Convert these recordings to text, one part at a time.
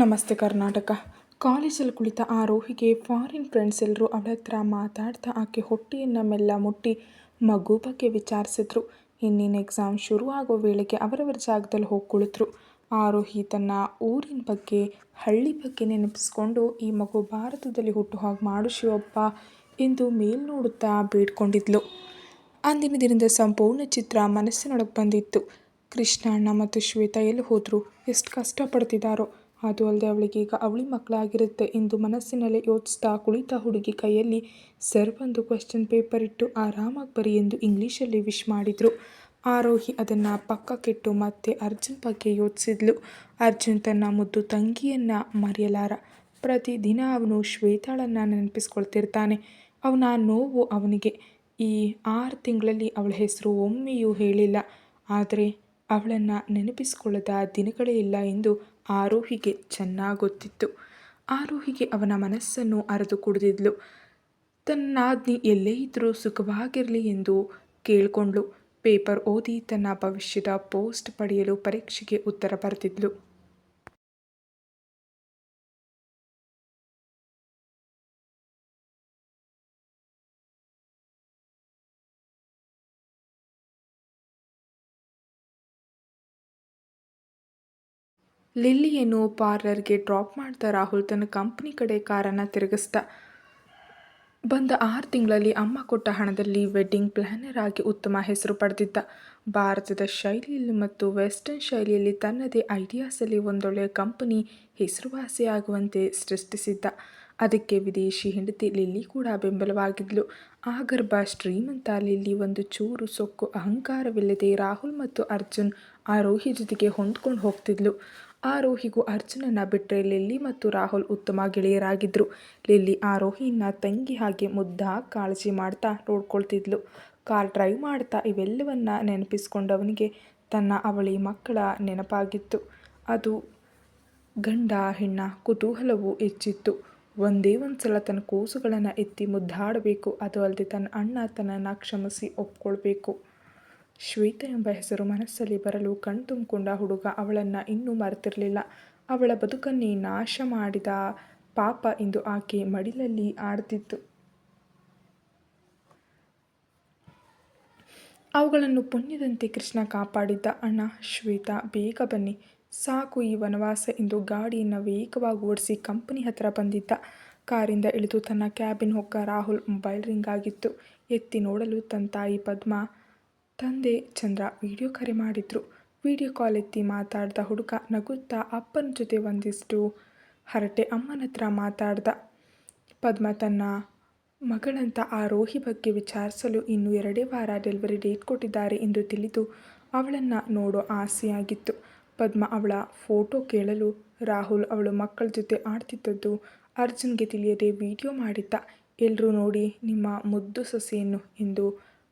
ನಮಸ್ತೆ ಕರ್ನಾಟಕ. ಕಾಲೇಜಲ್ಲಿ ಕುಳಿತ ಆರೋಹಿಗೆ ಫಾರಿನ್ ಫ್ರೆಂಡ್ಸ್ ಎಲ್ಲರೂ ಅವಳ ಹತ್ರ ಮಾತಾಡ್ತಾ ಆಕೆ ಹೊಟ್ಟೆಯನ್ನು ಮೆಲ್ಲ ಮುಟ್ಟಿ ಮಗು ಬಗ್ಗೆ ವಿಚಾರಿಸಿದ್ರು. ಇನ್ನೇನು ಎಕ್ಸಾಮ್ ಶುರು ಆಗೋ ವೇಳೆಗೆ ಅವರವರ ಜಾಗದಲ್ಲಿ ಹೋಗಿ ಕುಳಿತರು ಆರೋಹಿ ತನ್ನ ಊರಿನ ಬಗ್ಗೆ, ಹಳ್ಳಿ ಬಗ್ಗೆ ನೆನಪಿಸ್ಕೊಂಡು, ಈ ಮಗು ಭಾರತದಲ್ಲಿ ಹುಟ್ಟು ಹಾಗೆ ಮಾಡು ಶಿವಪ್ಪ ಎಂದು ಮೇಲ್ ನೋಡುತ್ತಾ ಬೇಡ್ಕೊಂಡಿದ್ಲು. ಅಂದಿನ ದಿನದ ಸಂಪೂರ್ಣ ಚಿತ್ರ ಮನಸ್ಸಿನೊಳಗೆ ಬಂದಿತ್ತು. ಕೃಷ್ಣಣ್ಣ ಮತ್ತು ಶ್ವೇತಾ ಎಲ್ಲಿ ಹೋದರು, ಎಷ್ಟು ಕಷ್ಟಪಡ್ತಿದ್ದಾರೋ ಅದು ಅಲ್ಲದೆ ಅವಳಿಗೆ ಈಗ ಅವಳಿ ಮಕ್ಕಳಾಗಿರುತ್ತೆ. ಎಂದು ಮನಸ್ಸಿನಲ್ಲೇ ಯೋಚಿಸ್ತಾ ಕುಳಿತ ಹುಡುಗಿ ಕೈಯಲ್ಲಿ ಸರ್ ಒಂದು ಕ್ವೆಶ್ಚನ್ ಪೇಪರ್ ಇಟ್ಟು ಆರಾಮಾಗಿ ಬರಿ ಎಂದು ಇಂಗ್ಲೀಷಲ್ಲಿ ವಿಶ್ ಮಾಡಿದರು. ಆರೋಹಿ ಅದನ್ನು ಪಕ್ಕಕ್ಕಿಟ್ಟು ಮತ್ತೆ ಅರ್ಜುನ್ ಬಗ್ಗೆ ಯೋಚಿಸಿದ್ಲು. ಅರ್ಜುನ್ ತನ್ನ ಮುದ್ದು ತಂಗಿಯನ್ನು ಮರೆಯಲಾರ. ಪ್ರತಿದಿನ ಅವನು ಶ್ವೇತಾಳನ್ನು ನೆನಪಿಸ್ಕೊಳ್ತಿರ್ತಾನೆ. ಅವನ ನೋವು ಅವನಿಗೆ. ಈ ಆರು ತಿಂಗಳಲ್ಲಿ ಅವಳ ಹೆಸರು ಒಮ್ಮೆಯೂ ಹೇಳಿಲ್ಲ. ಆದರೆ ಅವಳನ್ನು ನೆನಪಿಸಿಕೊಳ್ಳದ ದಿನಗಳೇ ಇಲ್ಲ ಎಂದು ಆರೋಹಿಗೆ ಚೆನ್ನಾಗೊತ್ತಿತ್ತು. ಆರೋಹಿಗೆ ಅವನ ಮನಸ್ಸನ್ನು ಅರೆದು ಕುಡಿದಿದ್ಲು. ತನ್ನಾಜ್ಞೆ ಎಲ್ಲೇ ಇದ್ದರೂ ಸುಖವಾಗಿರಲಿ ಎಂದು ಕೇಳಿಕೊಂಡ್ಳು. ಪೇಪರ್ ಓದಿ ತನ್ನ ಭವಿಷ್ಯದ ಪೋಸ್ಟ್ ಪಡೆಯಲು ಪರೀಕ್ಷೆಗೆ ಉತ್ತರ ಬರೆದಿದ್ಲು. ಲಿಲ್ಲಿಯನ್ನು ಪಾರ್ಲರ್ಗೆ ಡ್ರಾಪ್ ಮಾಡ್ತಾ ರಾಹುಲ್ ತನ್ನ ಕಂಪ್ನಿ ಕಡೆ ಕಾರನ್ನು ತಿರುಗಿಸ್ದ ಬಂದ ಆರು ತಿಂಗಳಲ್ಲಿ ಅಮ್ಮ ಕೊಟ್ಟ ಹಣದಲ್ಲಿ ವೆಡ್ಡಿಂಗ್ ಪ್ಲ್ಯಾನರ್ ಆಗಿ ಉತ್ತಮ ಹೆಸರು ಪಡೆದಿದ್ದ. ಭಾರತದ ಶೈಲಿಯಲ್ಲಿ ಮತ್ತು ವೆಸ್ಟರ್ನ್ ಶೈಲಿಯಲ್ಲಿ ತನ್ನದೇ ಐಡಿಯಾಸಲ್ಲಿ ಒಂದೊಳ್ಳೆಯ ಕಂಪನಿ ಹೆಸರುವಾಸಿಯಾಗುವಂತೆ ಸೃಷ್ಟಿಸಿದ್ದ. ಅದಕ್ಕೆ ವಿದೇಶಿ ಹೆಂಡತಿ ಲಿಲ್ಲಿ ಕೂಡ ಬೆಂಬಲವಾಗಿದ್ಲು. ಆ ಗರ್ಭ ಶ್ರೀಮಂತ ಲಿಲ್ಲಿ ಒಂದು ಚೂರು ಸೊಕ್ಕು ಅಹಂಕಾರವಿಲ್ಲದೆ ರಾಹುಲ್ ಮತ್ತು ಅರ್ಜುನ್ ಆರೋಹಿ ಜೊತೆಗೆ ಹೊಂದ್ಕೊಂಡು ಹೋಗ್ತಿದ್ಲು. ಆರೋಹಿಗೂ ಅರ್ಜುನನ ಬಿಟ್ಟರೆ ಲಿಲ್ಲಿ ಮತ್ತು ರಾಹುಲ್ ಉತ್ತಮ ಗೆಳೆಯರಾಗಿದ್ದರು ಲಿಲ್ಲಿ ಆರೋಹಿನ ತಂಗಿ ಹಾಗೆ ಮುದ್ದ ಕಾಳಜಿ ಮಾಡ್ತಾ ನೋಡ್ಕೊಳ್ತಿದ್ಲು. ಕಾರ್ ಡ್ರೈವ್ ಮಾಡ್ತಾ ಇವೆಲ್ಲವನ್ನ ನೆನಪಿಸ್ಕೊಂಡವನಿಗೆ ತನ್ನ ಅವಳಿ ಮಕ್ಕಳ ನೆನಪಾಗಿತ್ತು. ಅದು ಗಂಡ, ಹೆಣ್ಣ ಕುತೂಹಲವು ಹೆಚ್ಚಿತ್ತು. ಒಂದೇ ಒಂದು ಸಲ ತನ್ನ ಕೂಸುಗಳನ್ನು ಎತ್ತಿ ಮುದ್ದಾಡಬೇಕು. ಅದು ಅಲ್ಲದೆ ತನ್ನ ಅಣ್ಣ ತನ್ನನ್ನು ಕ್ಷಮಿಸಿ ಒಪ್ಕೊಳ್ಬೇಕು. ಶ್ವೇತ ಎಂಬ ಹೆಸರು ಮನಸ್ಸಲ್ಲಿ ಬರಲು ಕಣ್ತುಂಬಿಕೊಂಡ ಹುಡುಗ ಅವಳನ್ನು ಇನ್ನೂ ಮರೆತಿರಲಿಲ್ಲ. ಅವಳ ಬದುಕನ್ನೇ ನಾಶ ಮಾಡಿದ ಪಾಪ ಎಂದು ಆಕೆ ಮಡಿಲಲ್ಲಿ ಆಡ್ತಿತ್ತು. ಅವುಗಳನ್ನು ಪುಣ್ಯದಂತೆ ಕೃಷ್ಣ ಕಾಪಾಡಿದ್ದ ಅಣ್ಣ ಶ್ವೇತಾ, ಬೇಗ ಬನ್ನಿ. ಸಾಕು ಈ ವನವಾಸ ಎಂದು ಗಾಡಿಯನ್ನು ವೇಗವಾಗಿ ಓಡಿಸಿ ಕಂಪನಿ ಹತ್ರ ಬಂದಿದ್ದ. ಕಾರಿಂದ ಇಳಿದು ತನ್ನ ಕ್ಯಾಬಿನ್ ಹೊಕ್ಕ ರಾಹುಲ್ ಮೊಬೈಲ್ ರಿಂಗ್ ಆಗಿತ್ತು. ಎತ್ತಿ ನೋಡಲು ತನ್ನ ತಾಯಿ ಪದ್ಮ ತಂದೆ ಚಂದ್ರ ವಿಡಿಯೋ ಕರೆ ಮಾಡಿದ್ರು. ವಿಡಿಯೋ ಕಾಲ್ ಎತ್ತಿ ಮಾತಾಡ್ದ ಹುಡುಗ ನಗುತ್ತಾ ಅಪ್ಪನ ಜೊತೆ ಒಂದಿಷ್ಟು ಹರಟೆ ಅಮ್ಮನ ಹತ್ರ ಮಾತಾಡ್ದ. ಪದ್ಮ ತನ್ನ ಮಗಳಂತ ಆ ರೋಹಿ ಬಗ್ಗೆ ವಿಚಾರಿಸಲು ಇನ್ನು ಎರಡೇ ವಾರ ಡೆಲಿವರಿ ಡೇಟ್ ಕೊಟ್ಟಿದ್ದಾರೆ ಎಂದು ತಿಳಿದು ಅವಳನ್ನು ನೋಡೋ ಆಸೆಯಾಗಿತ್ತು. ಪದ್ಮ ಅವಳ ಫೋಟೋ ಕೇಳಲು ರಾಹುಲ್ ಅವಳು ಮಕ್ಕಳ ಜೊತೆ ಆಡ್ತಿದ್ದದ್ದು ಅರ್ಜುನ್ಗೆ ತಿಳಿಯದೆ ವಿಡಿಯೋ ಮಾಡಿದ್ದ. ಎಲ್ಲರೂ ನೋಡಿ, ನಿಮ್ಮ ಮುದ್ದು ಸೊಸೆಯನ್ನು ಎಂದು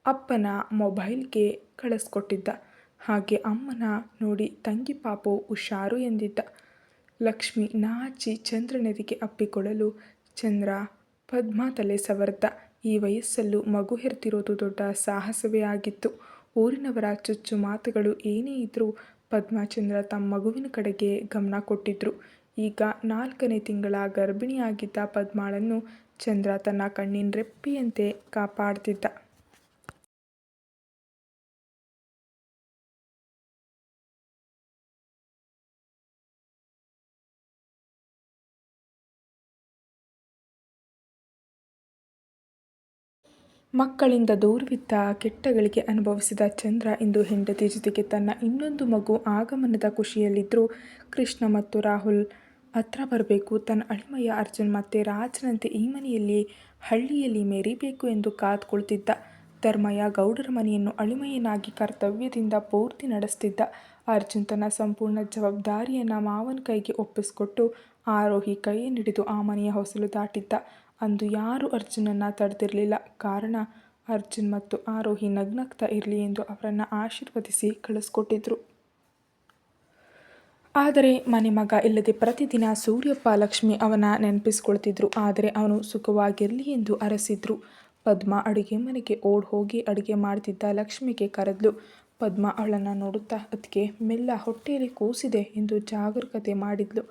ಅಪ್ಪನ ಮೊಬೈಲ್ಗೆ ಕಳಿಸ್ಕೊಟ್ಟಿದ್ದ. ಹಾಗೆ ಅಮ್ಮನ ನೋಡಿ ತಂಗಿ ಪಾಪು ಹುಷಾರು ಎಂದಿದ್ದ. ಲಕ್ಷ್ಮಿ ನಾಚಿ ಚಂದ್ರನೆದಿಗೆ ಅಪ್ಪಿಕೊಳ್ಳಲು ಚಂದ್ರ ಪದ್ಮ ತಲೆ ಸವರ್ದ. ಈ ವಯಸ್ಸಲ್ಲೂ ಮಗು ಹೆರ್ತಿರೋದು ದೊಡ್ಡ ಸಾಹಸವೇ ಆಗಿತ್ತು. ಊರಿನವರ ಚುಚ್ಚು ಮಾತುಗಳು ಏನೇ ಇದ್ದರೂ ಪದ್ಮಚಂದ್ರ ತಮ್ಮ ಮಗುವಿನ ಕಡೆಗೆ ಗಮನ ಕೊಟ್ಟಿದ್ರು. ಈಗ ನಾಲ್ಕನೇ ತಿಂಗಳ ಗರ್ಭಿಣಿಯಾಗಿದ್ದ ಪದ್ಮಾಳನ್ನು ಚಂದ್ರ ತನ್ನ ಕಣ್ಣಿನ ರೆಪ್ಪಿಯಂತೆ ಕಾಪಾಡ್ತಿದ್ದ. ಮಕ್ಕಳಿಂದ ದೂರವಿದ್ದ ಕೆಟ್ಟಗಳಿಗೆ ಅನುಭವಿಸಿದ ಚಂದ್ರ ಇಂದು ಹೆಂಡತಿ ಜೊತೆಗೆ ತನ್ನ ಇನ್ನೊಂದು ಮಗು ಆಗಮನದ ಖುಷಿಯಲ್ಲಿದ್ದರೂ ಕೃಷ್ಣ ಮತ್ತು ರಾಹುಲ್ ಹತ್ರ ಬರಬೇಕು. ತನ್ನ ಅಳಿಮಯ್ಯ ಅರ್ಜುನ್ ಮತ್ತೆ ರಾಜನಂತೆ ಈ ಮನೆಯಲ್ಲಿ, ಹಳ್ಳಿಯಲ್ಲಿ ಮೆರಿಬೇಕು ಎಂದು ಕಾದುಕೊಳ್ತಿದ್ದ ಧರ್ಮಯ್ಯ ಗೌಡರ ಮನೆಯನ್ನು ಅಳಿಮಯ್ಯನಾಗಿ ಕರ್ತವ್ಯದಿಂದ ಪೂರ್ತಿ ನಡೆಸ್ತಿದ್ದ ಅರ್ಜುನ್ ತನ್ನ ಸಂಪೂರ್ಣ ಜವಾಬ್ದಾರಿಯನ್ನು ಮಾವನ ಕೈಗೆ ಒಪ್ಪಿಸಿಕೊಟ್ಟು ಆರೋಹಿ ಕೈಯನ್ನಿಡಿದು ಆ ಮನೆಯ ಹೊಸಲು ದಾಟಿದ್ದ. ಅಂದು ಯಾರೂ ಅರ್ಜುನನ್ನ ತಡೆದಿರಲಿಲ್ಲ. ಕಾರಣ, ಅರ್ಜುನ್ ಮತ್ತು ಆರೋಹಿ ನಗ್ನಗ್ತಾ ಇರಲಿ ಎಂದು ಅವರನ್ನು ಆಶೀರ್ವದಿಸಿ ಕಳಿಸ್ಕೊಟ್ಟಿದ್ರು. ಆದರೆ, ಮನೆ ಮಗ ಇಲ್ಲದೆ ಪ್ರತಿದಿನ ಸೂರ್ಯಪ್ಪ, ಲಕ್ಷ್ಮಿ ಅವನ ನೆನಪಿಸ್ಕೊಳ್ತಿದ್ರು. ಆದರೆ, ಅವನು ಸುಖವಾಗಿರಲಿ ಎಂದು ಅರಸಿದ್ರು. ಪದ್ಮ ಅಡುಗೆ ಮನೆಗೆ ಓಡ್ ಹೋಗಿ ಅಡುಗೆ ಮಾಡ್ತಿದ್ದ ಲಕ್ಷ್ಮಿಗೆ ಕರೆದ್ಲು, ಪದ್ಮ ಅವಳನ್ನು ನೋಡುತ್ತಾ ಅದಕ್ಕೆ ಮೆಲ್ಲ ಹೊಟ್ಟೆಯಲ್ಲಿ ಕೂಸಿದೆ ಎಂದು ಜಾಗರೂಕತೆ ಮಾಡಿದ್ಲು.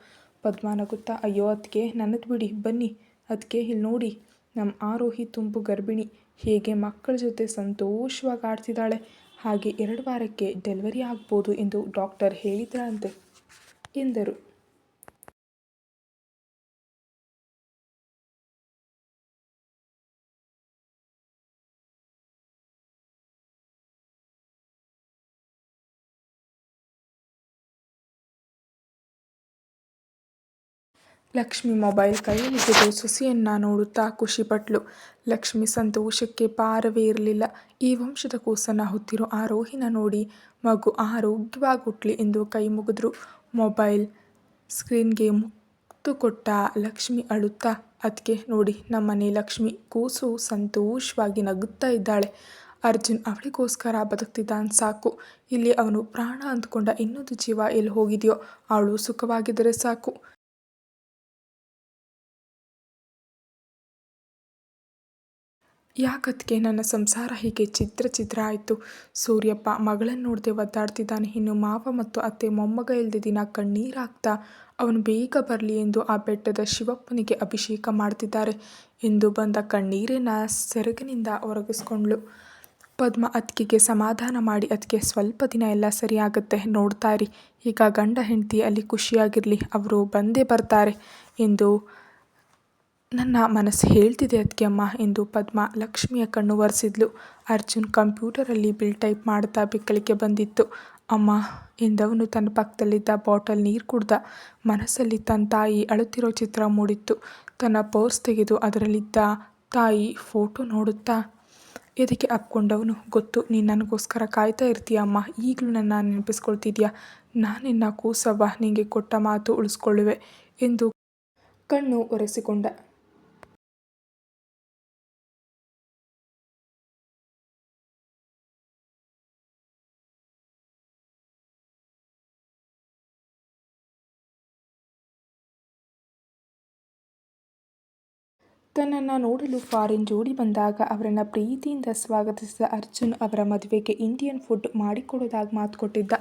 ಪದ್ಮ ನಗುತ್ತಾ, ಅಯ್ಯೋ ಅದಕ್ಕೆ ನನ್ನದು ಬಿಡಿ, ಬನ್ನಿ. ಅದಕ್ಕೆ ಇಲ್ಲಿ ನೋಡಿ ನಮ್ಮ ಆರೋಹಿ ತುಂಬು ಗರ್ಭಿಣಿ ಹೇಗೆ ಮಕ್ಕಳ ಜೊತೆ ಸಂತೋಷವಾಗಿ ಆಡ್ತಿದ್ದಾಳೆ. ಹಾಗೆ ಎರಡು ವಾರಕ್ಕೆ ಡೆಲಿವರಿ ಆಗ್ಬೋದು ಎಂದು ಡಾಕ್ಟರ್ ಹೇಳಿದ್ರಂತೆ ಎಂದರು. ಲಕ್ಷ್ಮಿ ಮೊಬೈಲ್ ಕೈಯಲ್ಲಿದ್ದುದು ಸೊಸೆಯನ್ನ ನೋಡುತ್ತಾ ಖುಷಿಪಟ್ಲು. ಲಕ್ಷ್ಮಿ ಸಂತೋಷಕ್ಕೆ ಪಾರವೇ ಇರಲಿಲ್ಲ. ಈ ವಂಶದ ಕೂಸನ್ನ ಹೊತ್ತಿರೋ ಆ ರೋಹಿನ ನೋಡಿ ಮಗು ಆರೋಗ್ಯವಾಗುಟ್ಲಿ ಎಂದು ಕೈ ಮುಗಿದ್ರು. ಮೊಬೈಲ್ ಸ್ಕ್ರೀನ್ಗೆ ಮುತ್ತು ಕೊಟ್ಟ ಲಕ್ಷ್ಮಿ ಅಳುತ್ತಾ ಅದಕ್ಕೆ ನೋಡಿ, ನಮ್ಮನೆ ಲಕ್ಷ್ಮಿ ಕೂಸು ಸಂತೋಷವಾಗಿ ನಗುತ್ತಾ ಇದ್ದಾಳೆ. ಅರ್ಜುನ್ ಅವಳಿಗೋಸ್ಕರ ಬದುಕ್ತಿದ್ದಾನೆ ಸಾಕು. ಇಲ್ಲಿ ಅವನು ಪ್ರಾಣ ಅಂದ್ಕೊಂಡ ಇನ್ನೊಂದು ಜೀವ ಎಲ್ಲಿ ಹೋಗಿದೆಯೋ, ಅವಳು ಸುಖವಾಗಿದ್ದರೆ ಸಾಕು. ಯಾಕದ್ಕೆ ನನ್ನ ಸಂಸಾರ ಹೀಗೆ ಚಿತ್ರ ಚಿತ್ರ ಆಯಿತು? ಸೂರ್ಯಪ್ಪ ಮಗಳನ್ನು ನೋಡದೆ ಒದ್ದಾಡ್ತಿದ್ದಾನೆ. ಇನ್ನು ಮಾವ ಮತ್ತು ಅತ್ತೆ ಮೊಮ್ಮಗ ಇಲ್ಲದೆ ದಿನ ಕಣ್ಣೀರಾಗ್ತಾ ಅವನು ಬೇಗ ಬರಲಿ ಎಂದು ಆ ಬೆಟ್ಟದ ಶಿವಪ್ಪನಿಗೆ ಅಭಿಷೇಕ ಮಾಡ್ತಿದ್ದಾರೆ. ಎಂದು ಬಂದ ಕಣ್ಣೀರಿನ ಸೆರಗಿನಿಂದ ಒರಗಿಸ್ಕೊಂಡ್ಳು. ಪದ್ಮ ಅತ್ತಿಗೆಗೆ ಸಮಾಧಾನ ಮಾಡಿ ಅದಕ್ಕೆ ಸ್ವಲ್ಪ ದಿನ ಎಲ್ಲ ಸರಿಯಾಗುತ್ತೆ, ನೋಡ್ತಾ ಈಗ ಗಂಡ ಹೆಂಡತಿ ಅಲ್ಲಿ ಖುಷಿಯಾಗಿರಲಿ, ಅವರು ಬಂದೇ ಬರ್ತಾರೆ ಎಂದು ನನ್ನ ಮನಸ್ಸು ಹೇಳ್ತಿದೆ ಅದಕ್ಕೆ ಅಮ್ಮ ಎಂದು ಪದ್ಮ ಲಕ್ಷ್ಮಿಯ ಕಣ್ಣು ಒರೆಸಿದ್ಲು. ಅರ್ಜುನ್ ಕಂಪ್ಯೂಟರಲ್ಲಿ ಬಿಲ್ ಟೈಪ್ ಮಾಡ್ತಾ ಬೆಕ್ಕಳಿಕೆ ಬಂದಿತ್ತು. ಅಮ್ಮ, ಎಂದವನು ತನ್ನ ಪಕ್ಕದಲ್ಲಿದ್ದ ಬಾಟಲ್ ನೀರು ಕುಡ್ದ ಮನಸ್ಸಲ್ಲಿ ತನ್ನ ತಾಯಿ ಅಳುತ್ತಿರೋ ಚಿತ್ರ ಮೂಡಿತ್ತು. ತನ್ನ ಪೋರ್ಸ್ ತೆಗೆದು ಅದರಲ್ಲಿದ್ದ ತಾಯಿ ಫೋಟೋ ನೋಡುತ್ತಾ, ಎದಕ್ಕೆ ಅಪ್ಕೊಂಡವನು? ಗೊತ್ತು, ನೀನು ನನಗೋಸ್ಕರ ಕಾಯ್ತಾ ಇರ್ತೀಯ ಅಮ್ಮ. ಈಗಲೂ ನನ್ನ ನೆನಪಿಸ್ಕೊಳ್ತಿದ್ಯಾ? ನಿನ್ನ ಕೂಸವ್ವ ನಿನಗೆ ಕೊಟ್ಟ ಮಾತು ಉಳಿಸ್ಕೊಳ್ಳುವೆ ಎಂದು ಕಣ್ಣು ಒರೆಸಿಕೊಂಡ. ತನ್ನನ್ನು ನೋಡಲು ಫಾರಿನ್ ಜೋಡಿ ಬಂದಾಗ ಅವರನ್ನು ಪ್ರೀತಿಯಿಂದ ಸ್ವಾಗತಿಸಿದ ಅರ್ಜುನ್ ಅವರ ಮದುವೆಗೆ ಇಂಡಿಯನ್ ಫುಡ್ ಮಾಡಿಕೊಡೋದಾಗಿ ಮಾತು ಕೊಟ್ಟಿದ್ದ.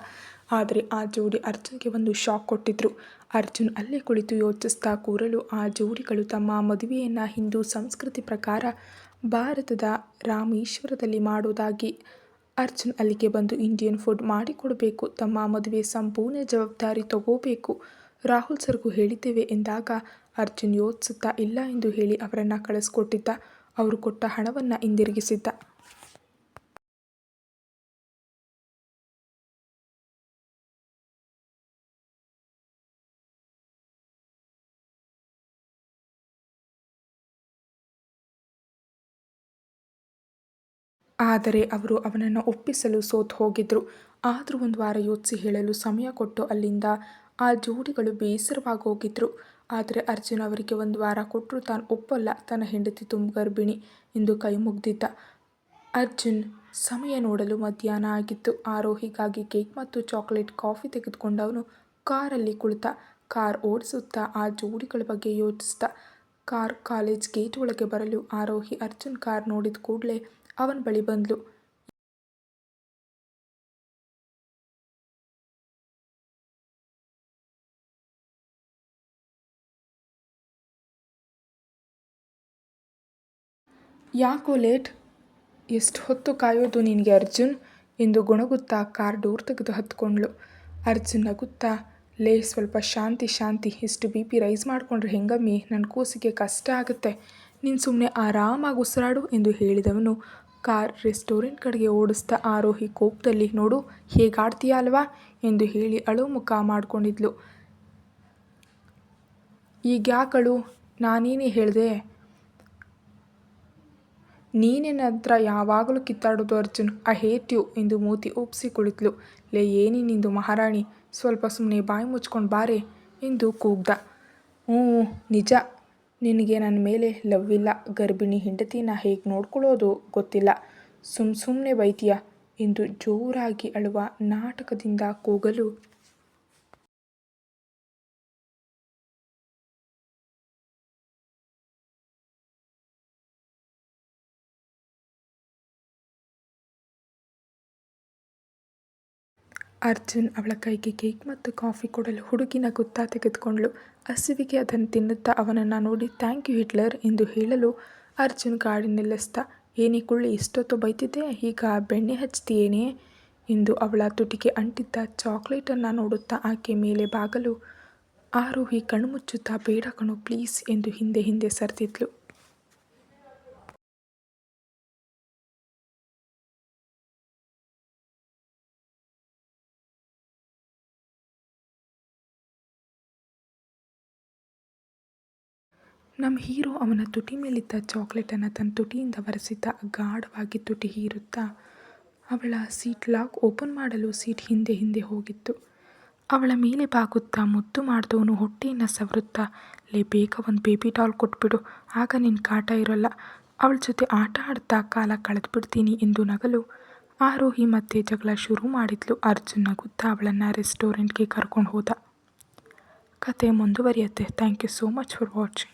ಆದರೆ ಆ ಜೋಡಿ ಅರ್ಜುನ್ಗೆ ಒಂದು ಶಾಕ್ ಕೊಟ್ಟಿದ್ರು. ಅರ್ಜುನ್ ಅಲ್ಲೇ ಕುಳಿತು ಯೋಚಿಸ್ತಾ ಕೂರಲು ಆ ಜೋಡಿಗಳು ತಮ್ಮ ಮದುವೆಯನ್ನು ಹಿಂದೂ ಸಂಸ್ಕೃತಿ ಪ್ರಕಾರ ಭಾರತದ ರಾಮೇಶ್ವರದಲ್ಲಿ ಮಾಡೋದಾಗಿ ಅರ್ಜುನ್ ಅಲ್ಲಿಗೆ ಬಂದು ಇಂಡಿಯನ್ ಫುಡ್ ಮಾಡಿಕೊಡಬೇಕು, ತಮ್ಮ ಮದುವೆ ಸಂಪೂರ್ಣ ಜವಾಬ್ದಾರಿ ತಗೋಬೇಕು, ರಾಹುಲ್ ಸರ್ಗೂ ಹೇಳಿದ್ದೇವೆ ಎಂದಾಗ ಅರ್ಜುನ್ ಯೋಚಿಸುತ್ತಾ, ಇಲ್ಲ ಎಂದು ಹೇಳಿ ಅವರನ್ನು ಕಳಿಸ್ಕೊಟ್ಟಿದ್ದ. ಅವರು ಕೊಟ್ಟ ಹಣವನ್ನು ಹಿಂದಿರುಗಿಸಿದ್ದ. ಆದರೆ ಅವರು ಅವನನ್ನು ಒಪ್ಪಿಸಲು ಸೋತು ಹೋಗಿದ್ರು. ಆದರೂ ಒಂದು ವಾರ ಯೋಚಿಸಿ ಹೇಳಲು ಸಮಯ ಕೊಟ್ಟು ಅಲ್ಲಿಂದ ಆ ಜೋಡಿಗಳು ಬೇಸರವಾಗಿ ಹೋಗಿದ್ರು ಆದರೆ ಅರ್ಜುನ್ ಅವರಿಗೆ ಒಂದು ವಾರ ಕೊಟ್ಟರು ತಾನು ಒಪ್ಪಲ್ಲ. ತನ್ನ ಹೆಂಡತಿ ತುಂಬ ಗರ್ಭಿಣಿ. ಎಂದು ಕೈ ಮುಗ್ದಿದ್ದ ಅರ್ಜುನ್ ಸಮಯ ನೋಡಲು ಮಧ್ಯಾಹ್ನ ಆಗಿತ್ತು. ಆರೋಹಿಗಾಗಿ ಕೇಕ್ ಮತ್ತು ಚಾಕ್ಲೇಟ್ ಕಾಫಿ ತೆಗೆದುಕೊಂಡವನು ಕಾರಲ್ಲಿ ಕುಳಿತ. ಕಾರ್ ಓಡಿಸುತ್ತಾ ಆ ಜೋಡಿಗಳ ಬಗ್ಗೆ ಯೋಚಿಸಿದ ಕಾರ್ ಕಾಲೇಜ್ ಗೇಟ್ ಒಳಗೆ ಬರಲು ಆರೋಹಿ ಅರ್ಜುನ್ ಕಾರ್ ನೋಡಿದ ಕೂಡಲೇ ಅವನ ಬಳಿ ಬಂದ್ಲು. ಯಾಕೋ ಲೇಟ್? ಎಷ್ಟು ಹೊತ್ತು ಕಾಯೋದು ನಿನಗೆ ಅರ್ಜುನ್? ಎಂದು ಗೊಣಗುತ್ತಾ ಕಾರ್ ಡೋರ್ ತೆಗೆದು ಹತ್ಕೊಂಡ್ಳು. ಅರ್ಜುನ್ ನಗುತ್ತಾ, ಲೇ, ಸ್ವಲ್ಪ ಶಾಂತಿ ಶಾಂತಿ, ಇಷ್ಟು ಬಿ ಪಿ ರೈಸ್ ಮಾಡಿಕೊಂಡ್ರೆ ಹೆಂಗಮ್ಮಿ? ನನ್ನ ಕೂಸಿಗೆ ಕಷ್ಟ ಆಗುತ್ತೆ. ನೀನು ಸುಮ್ಮನೆ ಆರಾಮಾಗಿ ಉಸಿರಾಡು ಎಂದು ಹೇಳಿದವನು. ಕಾರ್ ರೆಸ್ಟೋರೆಂಟ್ ಕಡೆಗೆ ಓಡಿಸ್ತಾ ಆರೋಹಿ ಕೋಪದಲ್ಲಿ, ನೋಡು, ಹೇಗಾಡ್ತೀಯ ಅಲ್ವಾ? ಎಂದು ಹೇಳಿ ಅಳು ಮುಖ ಮಾಡಿಕೊಂಡಿದ್ಲು. ಈಗ ಯಾಕಳು ನಾನೇನೇ ಹೇಳಿದೆ? ನೀನೇ ಹತ್ರ ಯಾವಾಗಲೂ ಕಿತ್ತಾಡೋದು ಅರ್ಜುನ್. ಐ ಹೇಟ್ ಯು ಎಂದು ಮೂತಿ ಒಪ್ಸಿ ಕುಳಿತಳು ಲೇ, ಏನಿ ನಿಂದು ಮಹಾರಾಣಿ? ಸ್ವಲ್ಪ ಸುಮ್ಮನೆ ಬಾಯಿ ಮುಚ್ಕೊಂಡು ಬಾರೆ, ಎಂದು ಕೂಗ್ದ. ಹ್ಞೂ, ನಿಜ. ನಿನಗೆ ನನ್ನ ಮೇಲೆ ಲವ್ ಇಲ್ಲ. ಗರ್ಭಿಣಿ ಹೆಂಡತಿನ ಹೇಗೆ ನೋಡ್ಕೊಳ್ಳೋದು ಗೊತ್ತಿಲ್ಲ. ಸುಮ್ ಸುಮ್ಮನೆ ಬೈತೀಯ, ಎಂದು ಜೋರಾಗಿ ಅಳುವ ನಾಟಕದಿಂದ ಕೂಗಲು ಅರ್ಜುನ್ ಅವಳ ಕೈಗೆ ಕೇಕ್ ಮತ್ತು ಕಾಫಿ ಕೊಡಲು ಹುಡುಗಿನ ಗುತ್ತ ತೆಗೆದುಕೊಂಡಳು ಹಸಿವಿಗೆ ಅದನ್ನು ತಿನ್ನುತ್ತಾ ಅವನನ್ನು ನೋಡಿ, ಥ್ಯಾಂಕ್ ಯು ಹಿಟ್ಲರ್ ಎಂದು ಹೇಳಲು ಅರ್ಜುನ್ ಗಾಡಿ ನಿಲ್ಲಿಸ್ತಾ, ಏನೇ ಕುಳ್ಳಿ, ಇಷ್ಟೊತ್ತು ಬೈತಿದ್ದೆ, ಈಗ ಬೆಣ್ಣೆ ಹಚ್ತೀಯೇನೇ ಎಂದು ಅವಳ ತುಟಿಗೆ ಅಂಟಿದ್ದ ಚಾಕ್ಲೇಟನ್ನು ನೋಡುತ್ತಾ ಆಕೆ ಮೇಲೆ ಬಾಗಲು, ಆರೋಹಿ ಕಣ್ಮುಚ್ಚುತ್ತಾ ಬೇಡ ಕಣು, ಪ್ಲೀಸ್ ಎಂದು ಹಿಂದೆ ಹಿಂದೆ ಸರಿದಿದ್ಲು. ನಮ್ಮ ಹೀರೋ ಅವನ ತುಟಿ ಮೇಲಿದ್ದ ಚಾಕ್ಲೇಟನ್ನು ತನ್ನ ತುಟಿಯಿಂದ ಒರೆಸಿದ್ದ. ಗಾಢವಾಗಿ ತುಟಿ ಹೀರುತ್ತಾ, ಅವಳ ಸೀಟ್ ಲಾಕ್ ಓಪನ್ ಮಾಡಲು ಸೀಟ್ ಹಿಂದೆ ಹಿಂದೆ ಹೋಗಿತ್ತು. ಅವಳ ಮೇಲೆ ಬಾಗುತ್ತಾ ಮುದ್ದು ಮಾಡಿದವನು ಹೊಟ್ಟೆಯನ್ನು ಸವರುತ್ತಾ, ಲೇ, ಬೇಗ ಒಂದು ಬೇಬಿ ಡಾಲ್ ಕೊಟ್ಬಿಡು, ಆಗ ನಿನ್ನ ಕಾಟ ಇರೋಲ್ಲ ಅವಳ ಜೊತೆ ಆಟ ಆಡ್ತಾ ಕಾಲ ಕಳೆದ್ಬಿಡ್ತೀನಿ ಎಂದು ನಗಲು ಆರೋಹಿ ಮತ್ತೆ ಜಗಳ ಶುರು ಮಾಡಿದ್ಲು. ಅರ್ಜುನ್ ನಗುತ್ತಾ ಅವಳನ್ನು ರೆಸ್ಟೋರೆಂಟ್ಗೆ ಕರ್ಕೊಂಡು ಹೋದ. ಕತೆ ಮುಂದುವರಿಯುತ್ತೆ thank you so much for watching